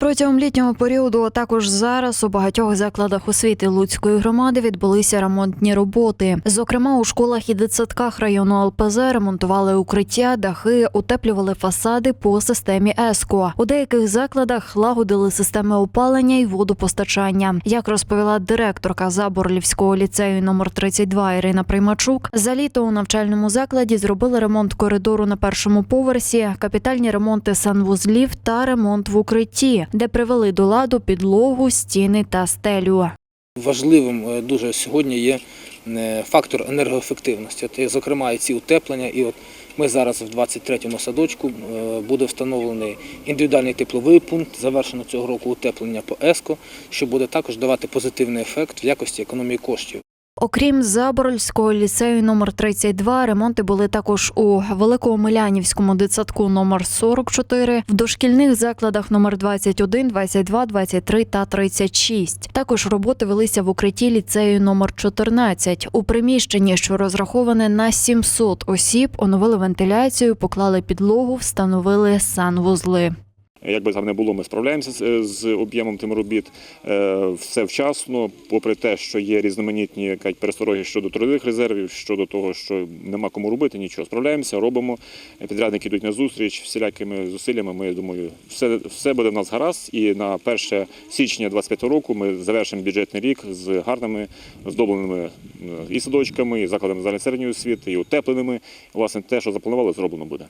Протягом літнього періоду, а також зараз у багатьох закладах освіти Луцької громади відбулися ремонтні роботи. Зокрема, у школах і дитсадках району ЛПЗ ремонтували укриття, дахи, утеплювали фасади по системі ЕСКО. У деяких закладах лагодили системи опалення і водопостачання. Як розповіла директорка Заборлівського ліцею номер 32 Ірина Приймачук, за літо у навчальному закладі зробили ремонт коридору на першому поверсі, капітальні ремонти санвузлів та ремонт в укритті, де привели до ладу підлогу, стіни та стелю. Важливим е, дуже сьогодні є е, фактор енергоефективності. От, зокрема, і ці утеплення. І от ми зараз в 23-му садочку е, буде встановлений індивідуальний тепловий пункт, завершено цього року утеплення по ЕСКО, що буде також давати позитивний ефект в якості економії коштів. Окрім Заборольського ліцею номер 32, ремонти були також у Великоомелянівському дитсадку номер 44, в дошкільних закладах номер 21, 22, 23 та 36. Також роботи велися в укритті ліцею номер 14. У приміщенні, що розраховане на 700 осіб, оновили вентиляцію, поклали підлогу, встановили санвузли. Як би там не було, ми справляємося з, з об'ємом тим робіт е, все вчасно, попри те, що є різноманітні кажуть, перестороги щодо трудових резервів, щодо того, що нема кому робити, нічого. Справляємося, робимо. Підрядники йдуть на зустріч всілякими зусиллями. Ми думаю, все, все буде в нас гаразд. І на 1 січня 25 року ми завершимо бюджетний рік з гарними здобленими е, і садочками, і закладами загальної середньої освіти, і утепленими. Власне, те, що запланували, зроблено буде.